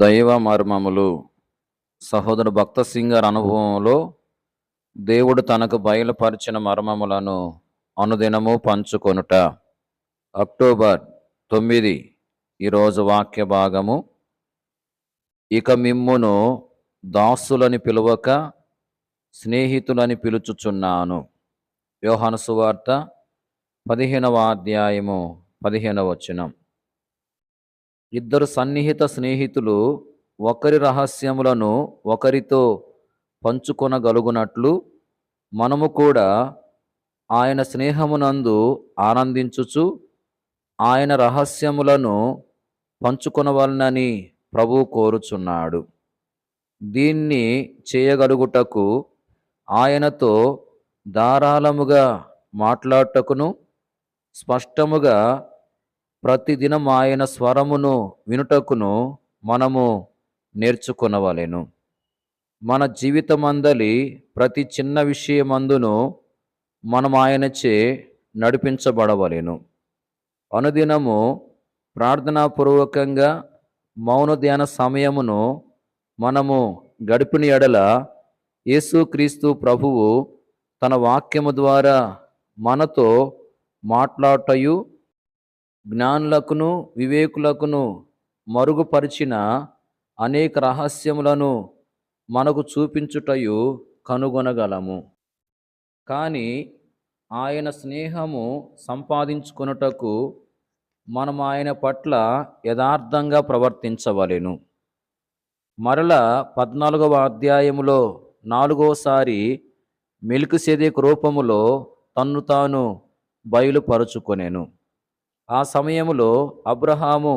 దైవ మర్మములు. సహోదరు భక్త సింగర్ అనుభవంలో దేవుడు తనకు బయలుపరిచిన మర్మములను అనుదినము పంచుకొనుట. అక్టోబర్ తొమ్మిది ఈరోజు వాక్య భాగము. ఇక మిమ్మును దాసులని పిలువక స్నేహితులని పిలుచుచున్నాను. యోహాను సువార్త పదిహేనవ అధ్యాయము పదిహేనవ వచనం. ఇద్దరు సన్నిహిత స్నేహితులు ఒకరి రహస్యములను ఒకరితో పంచుకొనగలుగునట్లు మనము కూడా ఆయన స్నేహమునందు ఆనందించుచు ఆయన రహస్యములను పంచుకొనవలనని ప్రభు కోరుచున్నాడు. దీన్ని చేయగలుగుటకు ఆయనతో ధారాళముగా మాట్లాడటకును స్పష్టముగా ప్రతిదినం ఆయన స్వరమును వినుటకును మనము నేర్చుకొనవలెను. మన జీవితమందలి ప్రతి చిన్న విషయమందును మనం ఆయనచే నడిపించబడవలెను. అనుదినము ప్రార్థనాపూర్వకంగా మౌన ధ్యాన సమయమును మనము గడిపిన ఎడల యేసుక్రీస్తు ప్రభువు తన వాక్యము ద్వారా మనతో మాట్లాడటయు జ్ఞానులకును వివేకులకును మరుగుపరిచిన అనేక రహస్యములను మనకు చూపించుటయు కనుగొనగలము. కానీ ఆయన స్నేహము సంపాదించుకొనుటకు మనం ఆయన పట్ల యథార్థంగా ప్రవర్తించవలెను. మరల పద్నాలుగవ అధ్యాయములో నాలుగోసారి మెలికిసెదెకు రూపములో తన్ను తాను బయలుపరుచుకొనెను. ఆ సమయంలో అబ్రహాము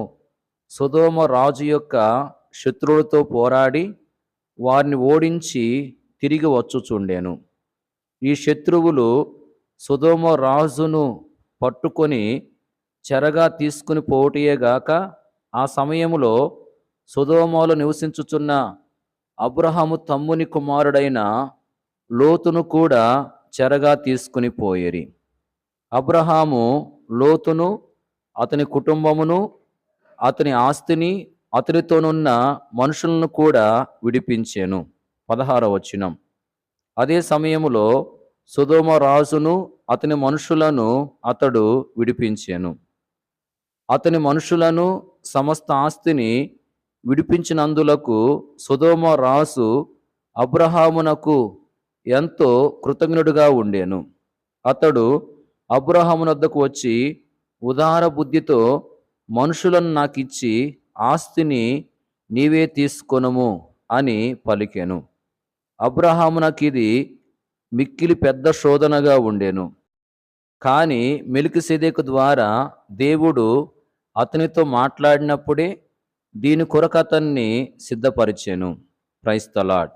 సుధోమ రాజు యొక్క శత్రువులతో పోరాడి వారిని ఓడించి తిరిగి వచ్చుచుండెను. ఈ శత్రువులు సుధోమ రాజును పట్టుకొని చెరగా తీసుకుని పోటీయేగాక ఆ సమయంలో సుధోమలో నివసించుచున్న అబ్రహాము తమ్ముని కుమారుడైన లోతును కూడా చెరగా తీసుకుని పోయేరి. అబ్రహాము లోతును అతని కుటుంబమును అతని ఆస్తిని అతనితోనున్న మనుషులను కూడా విడిపించాను. పదహార వచనం. అదే సమయంలో సుధోమ రాజును అతని మనుషులను అతడు విడిపించాను. అతని మనుషులను సమస్త ఆస్తిని విడిపించినందులకు సుధోమ రాజు అబ్రహామునకు ఎంతో కృతజ్ఞుడుగా ఉండేను. అతడు అబ్రహామునద్దకు వచ్చి ఉదార బుద్ధితో మనుషులను నాకిచ్చి ఆస్తిని నీవే తీసుకొనుము అని పలికెను. అబ్రహామునకిది మిక్కిలి పెద్ద శోధనగా ఉండెను. కానీ మెలికిసెదెకు ద్వారా దేవుడు అతనితో మాట్లాడినప్పుడే దీని కొరకు అతన్ని సిద్ధపరిచాను. క్రైస్తలాడ్